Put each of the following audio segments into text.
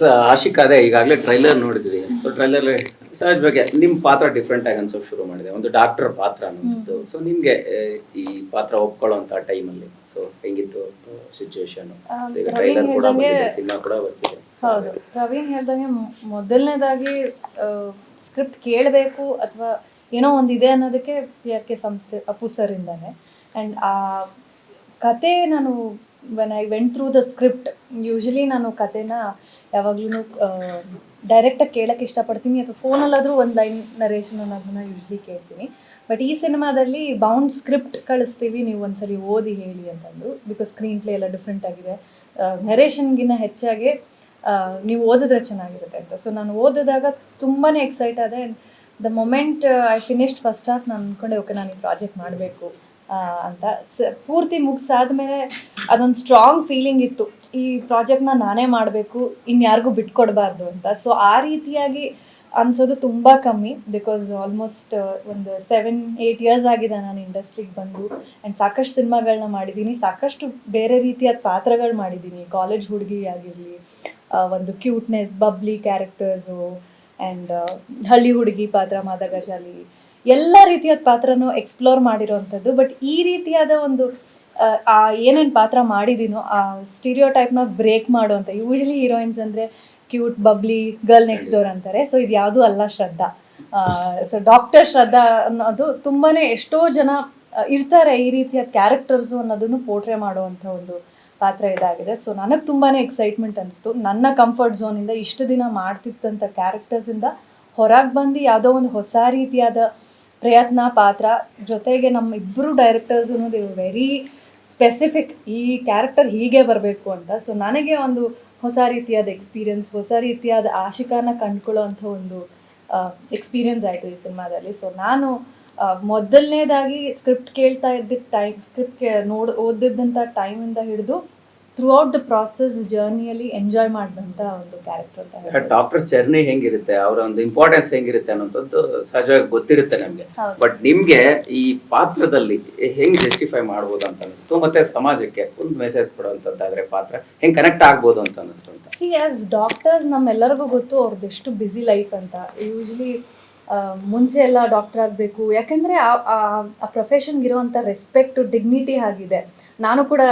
So Ashiq ಅದೇ ಈಗಾಗಲೇ trailer ನೋಡಿದ್ವಿ. ಸೊ ಟ್ರೈಲರ್ ಸಹಜ ಬಗ್ಗೆ ನಿಮ್ಮ ಪಾತ್ರ ಡಿಫ್ರೆಂಟ್ ಆಗಿ ಅನ್ಸೋಕೆ ಶುರು ಮಾಡಿದೆ. ಒಂದು ಡಾಕ್ಟರ್ ಪಾತ್ರ ಅನ್ನೋದು ಸೊ ನಿಮ್ಗೆ ಈ ಪಾತ್ರ ಒಪ್ಕೊಳ್ಳೋಂತ ಟೈಮಲ್ಲಿ ಸೊ ಹೆಂಗಿತ್ತು ಸಿಚುವೇಶನ್ ಈಗ ಟ್ರೈಲರ್ ಕೂಡ ಬಂದಿದೆ ಸಿನಿಮಾ ಕೂಡ ಬರ್ತಿದೆ. ಹೌದು. ಪ್ರವೀಣ್ ಹೇಳ್ದಂಗೆ ಮೊದಲನೇದಾಗಿ ಸ್ಕ್ರಿಪ್ಟ್ ಕೇಳಬೇಕು ಅಥವಾ ಏನೋ ಒಂದು ಇದೆ ಅನ್ನೋದಕ್ಕೆ ಪಿ ಆರ್ ಕೆ ಸಂಸ್ಥೆ ಅಪ್ಪು ಸರ್ ಇಂದಾನೆ. ಆ್ಯಂಡ್ ಆ ಕತೆ ನಾನು when I went through the script usually ನಾನು ಕತೆನ ಯಾವಾಗ್ಲೂ ಡೈರೆಕ್ಟಾಗಿ ಕೇಳೋಕ್ಕೆ ಇಷ್ಟಪಡ್ತೀನಿ ಅಥವಾ ಫೋನಲ್ಲಾದರೂ ಒಂದು ಲೈನ್ ನರೇಷನ್ ಅನ್ನೋದನ್ನ ಯೂಶ್ವಲಿ ಕೇಳ್ತೀನಿ. ಬಟ್ ಈ ಸಿನಿಮಾದಲ್ಲಿ ಬೌಂಡ್ ಸ್ಕ್ರಿಪ್ಟ್ ಕಳಿಸ್ತೀವಿ, ನೀವು ಒಂದ್ಸರಿ ಓದಿ ಹೇಳಿ ಅಂತಂದು ಬಿಕಾಸ್ ಸ್ಕ್ರೀನ್ ಪ್ಲೇ ಎಲ್ಲ ಡಿಫ್ರೆಂಟ್ ಆಗಿದೆ. ನರೇಷನ್ಗಿನ್ನ ಹೆಚ್ಚಾಗಿ ನೀವು ಓದಿದ್ರೆ ಚೆನ್ನಾಗಿರುತ್ತೆ ಅಂತ. ಸೊ ನಾನು ಓದಿದಾಗ ತುಂಬಾ ಎಕ್ಸೈಟ್ ಆದೆ and the moment I finished first half ನಾನು ಅಂದ್ಕೊಂಡೆ ಓಕೆ ನಾನು ಈ ಪ್ರಾಜೆಕ್ಟ್ ಮಾಡಬೇಕು. ಅಂತ. ಸ, ಪೂರ್ತಿ ಮುಗಿಸಾದ್ಮೇಲೆ ಅದೊಂದು ಸ್ಟ್ರಾಂಗ್ ಫೀಲಿಂಗ್ ಇತ್ತು. ಈ ಪ್ರಾಜೆಕ್ಟ್ನ ನಾನೇ ಮಾಡಬೇಕು, ಇನ್ಯಾರಿಗೂ ಬಿಟ್ಕೊಡ್ಬಾರ್ದು ಅಂತ. ಸೊ ಆ ರೀತಿಯಾಗಿ ಅನ್ಸೋದು ತುಂಬ ಕಮ್ಮಿ ಬಿಕಾಸ್ ಆಲ್ಮೋಸ್ಟ್ ಒಂದು ಸೆವೆನ್ ಏಯ್ಟ್ ಇಯರ್ಸ್ ಆಗಿದೆ ನಾನು ಇಂಡಸ್ಟ್ರಿಗೆ ಬಂದು. ಆ್ಯಂಡ್ ಸಾಕಷ್ಟು ಸಿನಿಮಾಗಳನ್ನ ಮಾಡಿದ್ದೀನಿ ಸಾಕಷ್ಟು ಬೇರೆ ರೀತಿಯಾದ ಪಾತ್ರಗಳು ಮಾಡಿದ್ದೀನಿ ಕಾಲೇಜ್ ಹುಡುಗಿ ಆಗಿರಲಿ ಒಂದು ಕ್ಯೂಟ್ನೆಸ್ ಬಬ್ಲಿ ಕ್ಯಾರೆಕ್ಟರ್ಸು ಆ್ಯಂಡ್ ಹಳ್ಳಿ ಹುಡುಗಿ ಪಾತ್ರ ಮಾದಗಜಾಲಿ ಎಲ್ಲ ರೀತಿಯಾದ ಪಾತ್ರನೂ ಎಕ್ಸ್ಪ್ಲೋರ್ ಮಾಡಿರೋವಂಥದ್ದು. ಬಟ್ ಈ ರೀತಿಯಾದ ಒಂದು ಆ, ಏನೇನು ಪಾತ್ರ ಮಾಡಿದ್ದೀನೋ ಆ ಸ್ಟೀರಿಯೋ ಟೈಪ್ನ ಬ್ರೇಕ್ ಮಾಡುವಂಥ ಯೂಶ್ವಲಿ ಹೀರೋಯಿನ್ಸ್ ಅಂದರೆ cute bubbly girl next door ಅಂತಾರೆ. ಸೊ ಇದು ಯಾವುದೂ ಅಲ್ಲ ಶ್ರದ್ಧಾ. ಸೊ ಡಾಕ್ಟರ್ ಶ್ರದ್ಧಾ ಅನ್ನೋದು ತುಂಬಾ ಎಷ್ಟೋ ಜನ ಇರ್ತಾರೆ ಈ ರೀತಿಯಾದ ಕ್ಯಾರೆಕ್ಟರ್ಸು ಅನ್ನೋದನ್ನು ಪೋಟ್ರೆ ಮಾಡುವಂಥ ಒಂದು ಪಾತ್ರ ಇದಾಗಿದೆ. ಸೊ ನನಗೆ ತುಂಬಾ ಎಕ್ಸೈಟ್ಮೆಂಟ್ ಅನಿಸ್ತು. ನನ್ನ ಕಂಫರ್ಟ್ ಝೋನಿಂದ ಇಷ್ಟು ದಿನ ಮಾಡ್ತಿದ್ದಂಥ ಕ್ಯಾರೆಕ್ಟರ್ಸಿಂದ ಹೊರಗೆ ಬಂದು ಯಾವುದೋ ಒಂದು ಹೊಸ ರೀತಿಯಾದ ಪ್ರಯತ್ನ, ಪಾತ್ರ ಜೊತೆಗೆ ನಮ್ಮ ಇಬ್ಬರು ಡೈರೆಕ್ಟರ್ಸು ವೆರಿ ಸ್ಪೆಸಿಫಿಕ್ ಈ ಕ್ಯಾರೆಕ್ಟರ್ ಹೀಗೆ ಬರಬೇಕು ಅಂತ. ಸೊ ನನಗೆ ಒಂದು ಹೊಸ ರೀತಿಯಾದ ಎಕ್ಸ್ಪೀರಿಯನ್ಸ್ ಹೊಸ ರೀತಿಯಾದ ಆಶಿಕಾನ ಕಂಡುಕೊಳ್ಳೋ ಒಂದು ಎಕ್ಸ್ಪೀರಿಯನ್ಸ್ ಆಯಿತು ಈ ಸಿನಿಮಾದಲ್ಲಿ. ಸೊ ನಾನು ಮೊದಲನೇದಾಗಿ ಸ್ಕ್ರಿಪ್ಟ್ ಕೇಳ್ತಾ ಇದ್ದಿದ್ದ ಟೈಮ್ ಸ್ಕ್ರಿಪ್ಟ್ ನೋಡ್ ಓದಿದ್ದಂಥ ಟೈಮಿಂದ ಹಿಡಿದು ಥ್ರೂ ಔಟ್ ದ ಪ್ರಾಸೆಸ್ ಜರ್ನಿಯಲ್ಲಿ ಎಂಜಾಯ್ ಮಾಡಿದಂಥ ಒಂದು ಕ್ಯಾರೆಕ್ಟರ್ ಅಂತ. ಡಾಕ್ಟರ್ ಜರ್ನಿ ಹೆಂಗಿರುತ್ತೆ ಅವರ ಒಂದು ಇಂಪಾರ್ಟೆನ್ಸ್ ಹೆಂಗಿರುತ್ತೆ ಅನ್ನೋಂಥದ್ದು ಸಹಜವಾಗಿ ಗೊತ್ತಿರುತ್ತೆ ನಮಗೆ. ಬಟ್ ನಿಮಗೆ ಈ ಪಾತ್ರದಲ್ಲಿ ಹೆಂಗ್ ಜಸ್ಟಿಫೈ ಮಾಡ್ಬೋದು ಅಂತ ಅನಿಸ್ತು ಮತ್ತೆ ಸಮಾಜಕ್ಕೆ ಒಂದು ಮೆಸೇಜ್ ಕೊಡುವಂತದ್ದಾದ್ರೆ ಪಾತ್ರ ಹೆಂಗ್ ಕನೆಕ್ಟ್ ಆಗ್ಬೋದು ಅಂತ ಅನಿಸ್ತು ಸಿ ಆಸ್ ಡಾಕ್ಟರ್ಸ್ ನಮ್ಮೆಲ್ಲರಿಗೂ ಗೊತ್ತು ಅವ್ರದ್ದು ಎಷ್ಟು ಬ್ಯುಸಿ ಲೈಫ್ ಅಂತ ಯೂಶ್ವಲಿ ಮುಂಚೆ ಎಲ್ಲ ಡಾಕ್ಟರ್ ಆಗಬೇಕು. ಯಾಕೆಂದರೆ ಆ ಪ್ರೊಫೆಷನ್ಗೆ ಇರುವಂಥ ರೆಸ್ಪೆಕ್ಟು ಡಿಗ್ನಿಟಿ ಆಗಿದೆ. ನಾನು ಕೂಡ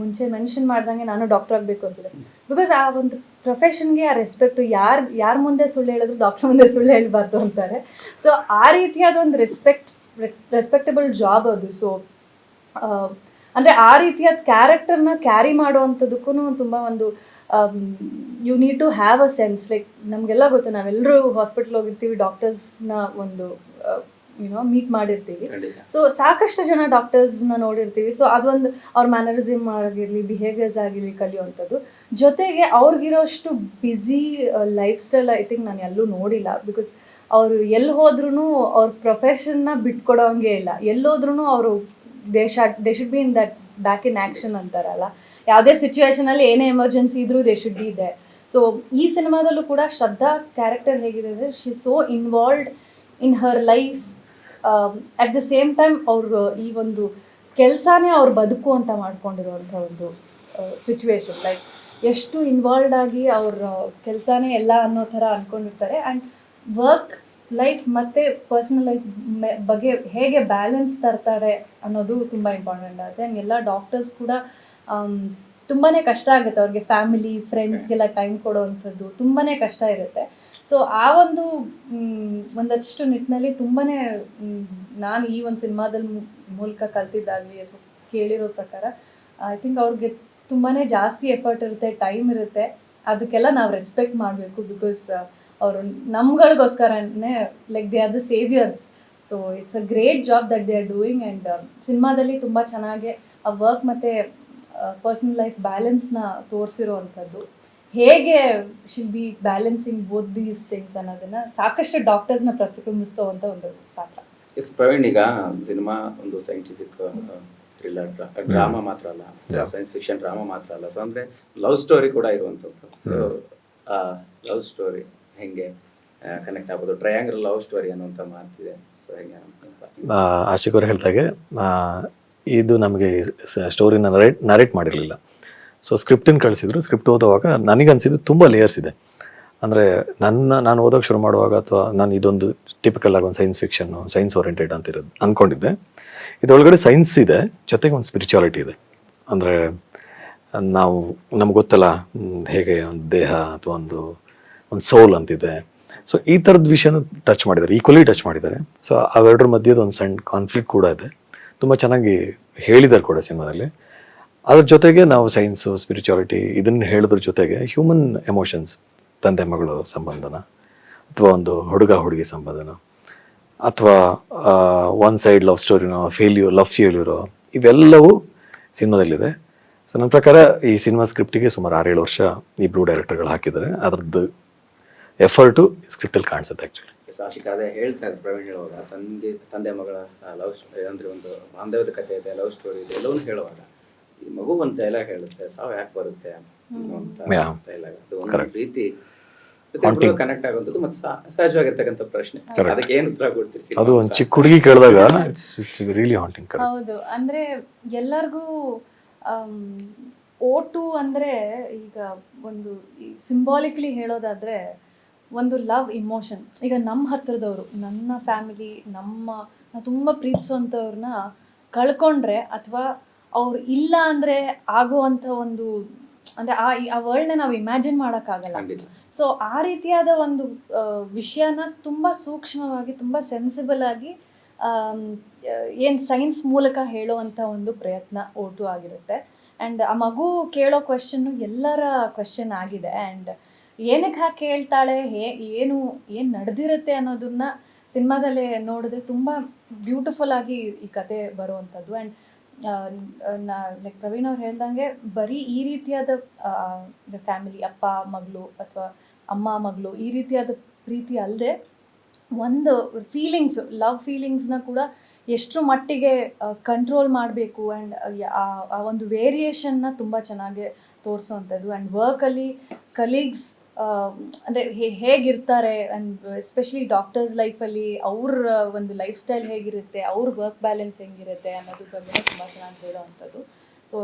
ಮುಂಚೆ ಮೆನ್ಷನ್ ಮಾಡ್ದಂಗೆ ನಾನು ಡಾಕ್ಟರ್ ಆಗಬೇಕು ಅಂತಿದೆ ಬಿಕಾಸ್ ಆ ಒಂದು ಪ್ರೊಫೆಷನ್ಗೆ ಆ ರೆಸ್ಪೆಕ್ಟು ಯಾರು, ಯಾರ ಮುಂದೆ ಸುಳ್ಳು ಹೇಳಿದ್ರು ಡಾಕ್ಟರ್ ಮುಂದೆ ಸುಳ್ಳು ಹೇಳಬಾರ್ದು ಅಂತಾರೆ. ಸೊ ಆ ರೀತಿಯಾದ ಒಂದು ರೆಸ್ಪೆಕ್ಟ್ ರೆಸ್ಪೆಕ್ಟಬಲ್ ಜಾಬ್ ಅದು. ಸೊ ಅಂದರೆ ಆ ರೀತಿಯಾದ ಕ್ಯಾರೆಕ್ಟರ್ನ ಕ್ಯಾರಿ ಮಾಡುವಂಥದ್ದಕ್ಕೂ ತುಂಬ ಒಂದು you need to have a sense like ನಮಗೆಲ್ಲ ಗೊತ್ತು ನಾವೆಲ್ಲರೂ ಹಾಸ್ಪಿಟಲ್ ಹೋಗಿರ್ತೀವಿ ಡಾಕ್ಟರ್ಸ್ನ ಒಂದು ಯುನೋ ಮೀಟ್ ಮಾಡಿರ್ತೀವಿ. ಸೊ ಸಾಕಷ್ಟು ಜನ ಡಾಕ್ಟರ್ಸ್ನ ನೋಡಿರ್ತೀವಿ. ಸೊ ಅದೊಂದು ಅವ್ರ ಮ್ಯಾನರಿಸಮ್ ಆಗಿರಲಿ ಬಿಹೇವಿಯರ್ಸ್ ಆಗಿರಲಿ ಕಲಿಯುವಂಥದ್ದು. ಜೊತೆಗೆ ಅವ್ರಿಗಿರೋಷ್ಟು busy life style I think ನಾನು ಎಲ್ಲೂ ನೋಡಿಲ್ಲ. ಬಿಕಾಸ್ ಅವರು ಎಲ್ಲಿ ಹೋದ್ರೂ ಅವ್ರ ಪ್ರೊಫೆಷನ್ನ ಬಿಟ್ಕೊಡೋಂಗೆ ಇಲ್ಲ. ಎಲ್ಲೋದ್ರೂ ಅವರು ದೇಶ they should be in that back in action ಅಂತಾರಲ್ಲ. ಯಾವುದೇ ಸಿಚುವೇಶನಲ್ಲಿ ಏನೇ ಎಮರ್ಜೆನ್ಸಿ ಇದ್ರೂ ದೇ ಶುಡ್ ಬಿ ಇದೆ ಸೊ ಈ ಸಿನಿಮಾದಲ್ಲೂ ಕೂಡ ಶ್ರದ್ಧಾ ಕ್ಯಾರೆಕ್ಟರ್ ಹೇಗಿದೆ ಅಂದರೆ she so involved in her life at the same time ಅವರು, ಈ ಒಂದು ಕೆಲಸನೇ ಅವ್ರ ಬದುಕು ಅಂತ ಮಾಡ್ಕೊಂಡಿರುವಂಥ ಒಂದು ಸಿಚುವೇಶನ್ ಲೈಕ್ ಎಷ್ಟು ಇನ್ವಾಲ್ವ್ಡ್ ಆಗಿ ಅವ್ರ ಕೆಲಸನೇ ಎಲ್ಲ ಅನ್ನೋ ಥರ ಅಂದ್ಕೊಂಡಿರ್ತಾರೆ ಆ್ಯಂಡ್ ವರ್ಕ್ ಲೈಫ್ ಮತ್ತು ಪರ್ಸ್ನಲ್ ಲೈಫ್ ಬಗ್ಗೆ ಹೇಗೆ ಬ್ಯಾಲೆನ್ಸ್ ತರ್ತಾರೆ ಅನ್ನೋದು ತುಂಬ ಇಂಪಾರ್ಟೆಂಟ್ ಆಗುತ್ತೆ. ಆ್ಯಂಡ್ ಎಲ್ಲ ಡಾಕ್ಟರ್ಸ್ ಕೂಡ ತುಂಬಾ ಕಷ್ಟ ಆಗುತ್ತೆ ಅವ್ರಿಗೆ ಫ್ಯಾಮಿಲಿ ಫ್ರೆಂಡ್ಸ್ಗೆಲ್ಲ ಟೈಮ್ ಕೊಡೋವಂಥದ್ದು. ತುಂಬಾ ಕಷ್ಟ ಇರುತ್ತೆ. ಸೊ ಆ ಒಂದು ಒಂದಷ್ಟು ನಿಟ್ಟಿನಲ್ಲಿ ತುಂಬಾ ನಾನು ಈ ಒಂದು ಸಿನಿಮಾದಲ್ಲಿ ಮೂಲಕ ಕಲ್ತಿದ್ದಾಗಲಿ ಅಥವಾ ಕೇಳಿರೋ ಪ್ರಕಾರ ಐ ಥಿಂಕ್ ಅವ್ರಿಗೆ ತುಂಬಾ ಜಾಸ್ತಿ ಎಫರ್ಟ್ ಇರುತ್ತೆ ಟೈಮ್ ಇರುತ್ತೆ. ಅದಕ್ಕೆಲ್ಲ ನಾವು ರೆಸ್ಪೆಕ್ಟ್ ಮಾಡಬೇಕು ಬಿಕಾಸ್ ಅವರು ನಮ್ಗಳಿಗೋಸ್ಕರನೇ like they are the saviours so it's a great job that they are doing and ಸಿನಿಮಾದಲ್ಲಿ ತುಂಬ ಚೆನ್ನಾಗೆ ಆ ವರ್ಕ್ ಮತ್ತು ಪರ್ಸನಲ್ ಲೈಫ್ ಬ್ಯಾಲೆನ್ಸ್ನ ತೋರಿಸಿರೋ ಅಂಥದ್ದು ಹೇಗೆ she'll be balancing both these things ಅನ್ನೋದನ್ನ ಸಾಕಷ್ಟು ಡಾಕ್ಟರ್ಸ್ನ ಅಂತ ಒಂದು ಪಾತ್ರ. ಎಸ್ ಪ್ರವೀಣ್ ಈಗ ಸಿನಿಮಾ ಒಂದು ಸೈಂಟಿಫಿಕ್ ಥ್ರಿಲ್ಲರ್ ಡ್ರಾಮಾ ಮಾತ್ರ ಅಲ್ಲ. ಸೈನ್ಸ್ ಫಿಕ್ಷನ್ ಡ್ರಾಮಾ ಮಾತ್ರ ಅಲ್ಲ. ಸೊ ಅಂದ್ರೆ ಲವ್ ಸ್ಟೋರಿ ಕೂಡ ಇರುವಂಥದ್ದು. ಸೊ ಲವ್ ಸ್ಟೋರಿ ಹೆಂಗೆ ಕನೆಕ್ಟ್ ಆಗ್ಬೋದು? ಟ್ರಯಾಂಗಲ್ ಲವ್ ಸ್ಟೋರಿ ಅನ್ನುವಂಥ ಮಾತಿದೆ. ಸೊ ಹೆಂಗೆ ಆಶಿಕ್ ಅವ್ರು ಹೇಳ್ದಾಗೆ ಆ, ಇದು ನಮಗೆ ಸ್ಟೋರಿನ ನರೇಟ್ ನರೇಟ್ ಮಾಡಿರಲಿಲ್ಲ. ಸೊ ಸ್ಕ್ರಿಪ್ಟನ್ನು ಕಳಿಸಿದ್ರು. ಸ್ಕ್ರಿಪ್ಟ್ ಓದುವಾಗ ನನಗನ್ಸಿದ್ದು ತುಂಬ ಲೇಯರ್ಸ್ ಇದೆ. ಅಂದರೆ ನನ್ನ, ನಾನು ಓದೋಕೆ ಶುರು ಮಾಡುವಾಗ ಅಥವಾ ನಾನು ಇದೊಂದು ಟಿಪಿಕಲ್ ಆಗಿ ಒಂದು ಸೈನ್ಸ್ ಫಿಕ್ಷನ್ನು ಸೈನ್ಸ್ ಓರಿಯೆಂಟೆಡ್ ಅಂತ ಇರೋದು ಅಂದ್ಕೊಂಡಿದ್ದೆ ಇದರೊಳಗಡೆ ಸೈನ್ಸ್ ಇದೆ, ಜೊತೆಗೆ ಒಂದು ಸ್ಪಿರಿಚುಯಾಲಿಟಿ ಇದೆ. ಅಂದರೆ ನಾವು, ನಮ್ಗೆ ಗೊತ್ತಲ್ಲ ಹೇಗೆ ಒಂದು ದೇಹ ಅಥವಾ ಒಂದು ಒಂದು ಸೋಲ್ ಅಂತಿದೆ. ಸೊ ಈ ಥರದ ವಿಷಯನ ಟಚ್ ಮಾಡಿದ್ದಾರೆ. ಈಕ್ವಲಿ ಟಚ್ ಮಾಡಿದ್ದಾರೆ. ಸೊ ಅವೆರಡರ ಮಧ್ಯದ ಒಂದು ಸಣ್ಣ ಕಾನ್ಫ್ಲಿಕ್ಟ್ ಕೂಡ ಇದೆ. ತುಂಬ ಚೆನ್ನಾಗಿ ಹೇಳಿದ್ದಾರೆ ಕೂಡ ಸಿನಿಮಾದಲ್ಲಿ. ಅದ್ರ ಜೊತೆಗೆ ನಾವು ಸೈನ್ಸು ಸ್ಪಿರಿಚುವಾಲಿಟಿ ಇದನ್ನು ಹೇಳಿದ್ರ ಜೊತೆಗೆ ಹ್ಯೂಮನ್ ಎಮೋಷನ್ಸ್ ತಂದೆ, ಮಗಳು ಸಂಬಂಧನ ಅಥವಾ ಒಂದು ಹುಡುಗ, ಹುಡುಗಿ ಸಂಬಂಧನ ಅಥವಾ ಒನ್ ಸೈಡ್ ಲವ್ ಸ್ಟೋರಿನೋ ಫೇಲ್ಯೂರ್ ಲವ್ ಫೇಲ್ಯೂರೋ ಇವೆಲ್ಲವೂ ಸಿನಿಮಾದಲ್ಲಿದೆ. ಸೊ ನನ್ನ ಪ್ರಕಾರ ಈ ಸಿನಿಮಾ ಸ್ಕ್ರಿಪ್ಟಿಗೆ ಸುಮಾರು ಆರೇಳು ವರ್ಷ ಇಬ್ಬರು ಡೈರೆಕ್ಟರ್ಗಳು ಹಾಕಿದ್ದಾರೆ. ಅದರದ್ದು ಎಫರ್ಟು ಸ್ಕ್ರಿಪ್ಟಲ್ಲಿ ಕಾಣಿಸುತ್ತೆ ಆ್ಯಕ್ಚುಲಿ ಸಾಶಿಕ ಅದೇ ಹೇಳ್ತಾ ಇದ್ರು ಪ್ರವೀಣ್ ಹೇಳುವಾಗ ತಂದೆ ತಂದೆ ಮಗಳ ಲವ್ ಅಂದರೆ ಒಂದು ಬಾಂಧವ್ಯದ ಕಥೆ ಇದೆ ಲವ್ ಸ್ಟೋರಿ ಇದೆ ಎಲ್ಲವನ್ನೂ ಹೇಳುವಾಗ ಈ ಮಗು ಒಂದು ಎಲ್ಲ ಹೇಳುತ್ತೆ ಸಾವು ಯಾಕೆ ಬರುತ್ತೆ. ಡೈಲಾಗ್ ಅದು ಒಂದು ರೀತಿ ಕನೆಕ್ಟ್ ಆಗುವಂಥದ್ದು ಮತ್ತೆ ಸಹ- ಸಹಜವಾಗಿರ್ತಕ್ಕಂಥ ಪ್ರಶ್ನೆ. ಅದಕ್ಕೆ ಏನು ಉತ್ತರ ಕೊಡ್ತೀರಿ ಅದು ಒಂದು ಚಿಕ್ಕ ಹುಡುಗಿ ಕೇಳಿದಾಗ ಇಟ್ಸ್ ರಿಯಲಿ ಹಾಂಟಿಂಗ್ ಹೌದು. ಅಂದ್ರೆ ಎಲ್ಲರಿಗೂ ಓಟು ಅಂದ್ರೆ ಈಗ ಒಂದು ಸಿಂಬಾಲಿಕ್ಲಿ ಹೇಳೋದಾದ್ರೆ ಒಂದು ಲವ್ ಇಮೋಷನ್. ಈಗ ನಮ್ಮ ಹತ್ರದವರು ನನ್ನ ಫ್ಯಾಮಿಲಿ ನಮ್ಮ ನಾವು ತುಂಬ ಪ್ರೀತಿಸುವಂಥವ್ರನ್ನ ಕಳ್ಕೊಂಡ್ರೆ ಅಥವಾ ಅವ್ರು ಇಲ್ಲ ಅಂದರೆ ಆಗುವಂಥ ಒಂದು ಅಂದರೆ ಆ ಆ ವರ್ಲ್ಡ್ನ ನಾವು ಇಮ್ಯಾಜಿನ್ ಮಾಡೋಕ್ಕಾಗಲ್ಲ. ಸೊ ಆ ರೀತಿಯಾದ ಒಂದು ವಿಷಯನ ತುಂಬ ಸೂಕ್ಷ್ಮವಾಗಿ ತುಂಬ ಸೆನ್ಸಿಬಲ್ ಆಗಿ ಏನು ಸೈನ್ಸ್ ಮೂಲಕ ಹೇಳುವಂಥ ಒಂದು ಪ್ರಯತ್ನ ಓಟು ಆಗಿರುತ್ತೆ. ಆ್ಯಂಡ್ ಆ ಮಗು ಕೇಳೋ ಕ್ವೆಶನ್ನು ಎಲ್ಲರ ಕ್ವೆಶನ್ ಆಗಿದೆ. ಆ್ಯಂಡ್ ಏನಕ್ಕೆ ಹಾಕಿ ಹೇಳ್ತಾಳೆ ಹೇ, ಏನು ಏನು ನಡೆದಿರುತ್ತೆ ಅನ್ನೋದನ್ನ ಸಿನಿಮಾದಲ್ಲಿ ನೋಡಿದ್ರೆ ತುಂಬ ಬ್ಯೂಟಿಫುಲ್ ಆಗಿ ಈ ಕತೆ ಬರುವಂಥದ್ದು. ಆ್ಯಂಡ್ ಲೈಕ್ ಪ್ರವೀಣ್ ಅವ್ರು ಹೇಳ್ದಂಗೆ ಬರೀ ಈ ರೀತಿಯಾದ ಫ್ಯಾಮಿಲಿ ಅಪ್ಪ, ಮಗಳು ಅಥವಾ ಅಮ್ಮ, ಮಗಳು ಈ ರೀತಿಯಾದ ಪ್ರೀತಿ ಅಲ್ಲದೆ ಒಂದು ಫೀಲಿಂಗ್ಸ್ ಲವ್ ಫೀಲಿಂಗ್ಸ್ನ ಕೂಡ ಎಷ್ಟು ಮಟ್ಟಿಗೆ ಕಂಟ್ರೋಲ್ ಮಾಡಬೇಕು ಆ್ಯಂಡ್ ಆ ಒಂದು ವೇರಿಯೇಷನ್ನ ತುಂಬ ಚೆನ್ನಾಗಿ ತೋರಿಸೋವಂಥದ್ದು. ಆ್ಯಂಡ್ ವರ್ಕಲ್ಲಿ ಕಲೀಗ್ಸ್ ಅಂದರೆ ಹೇಗಿರ್ತಾರೆ ಅಂಡ್ ಎಸ್ಪೆಷಲಿ ಡಾಕ್ಟರ್ಸ್ ಲೈಫಲ್ಲಿ ಅವ್ರ ಒಂದು ಲೈಫ್ ಸ್ಟೈಲ್ ಹೇಗಿರುತ್ತೆ ಅವ್ರ ವರ್ಕ್ ಬ್ಯಾಲೆನ್ಸ್ ಹೆಂಗಿರುತ್ತೆ ಅನ್ನೋದ್ರ ಬಗ್ಗೆ ತುಂಬ ಚೆನ್ನಾಗಿ ಹೇಳೋವಂಥದ್ದು. So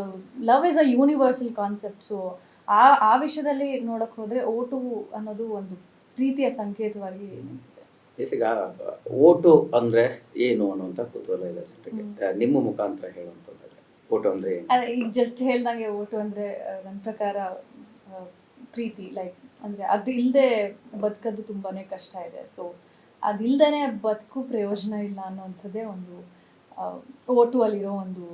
love is a universal concept so ಆ ಆ ವಿಷಯದಲ್ಲಿ ನೋಡಕ್ಕೆ ಹೋದರೆ ಓಟು ಅನ್ನೋದು ಒಂದು ಪ್ರೀತಿಯ ಸಂಕೇತವಾಗಿ ನಿಂತಿದೆ. ಈಗ ಓಟು ಅಂದರೆ ಏನು ಅನ್ನುವಂಥ ಕುತೂಹಲ ಇದೆ ನಿಮ್ಮ ಮುಖಾಂತರ ಹೇಳುವಂಥದ್ದು ಓಟು ಅಂದ್ರೆ ಈಗ ಜಸ್ಟ್ ಹೇಳ್ದಂಗೆ ಓಟು ಅಂದರೆ ನನ್ನ ಪ್ರಕಾರ ಪ್ರೀತಿ ಲೈಕ್ ಅಂದರೆ ಅದು ಇಲ್ಲದೆ ಬದುಕೋದು ತುಂಬಾ ಕಷ್ಟ ಇದೆ. ಸೊ ಅದಿಲ್ದೇ ಬದುಕು ಪ್ರಯೋಜನ ಇಲ್ಲ ಅನ್ನೋಂಥದ್ದೇ ಒಂದು ಓಟು ಅಲ್ಲಿರೋ ಒಂದು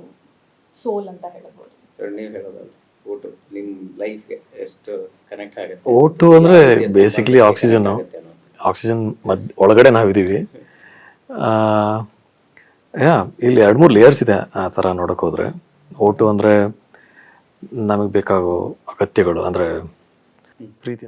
ಸೋಲ್ ಅಂತ ಹೇಳಬಹುದು ನೀವು ಹೇಳೋದಲ್ಲ ಓಟು ನಿಮ್ಮ ಲೈಫ್ಗೆ ಎಷ್ಟು ಕನೆಕ್ಟ್ ಆಗುತ್ತೆ? ಓಟು ಅಂದರೆ ಬೇಸಿಕ್ಲಿ ಅನ್ನೋದು. ಆಕ್ಸಿಜನ್ ಮದ್ ಒಳಗಡೆ ನಾವಿದ್ದೀವಿ. ಯಾ ಇಲ್ಲಿ ಎರಡು ಮೂರು ಲೇಯರ್ಸ್ ಇದೆ ಆ ಥರ ನೋಡೋಕೆ ಹೋದರೆ. ಓಟು ಅಂದರೆ ನಮಗೆ ಬೇಕಾಗೋ ಅಗತ್ಯಗಳು ಅಂದರೆ ಪ್ರೀತಿ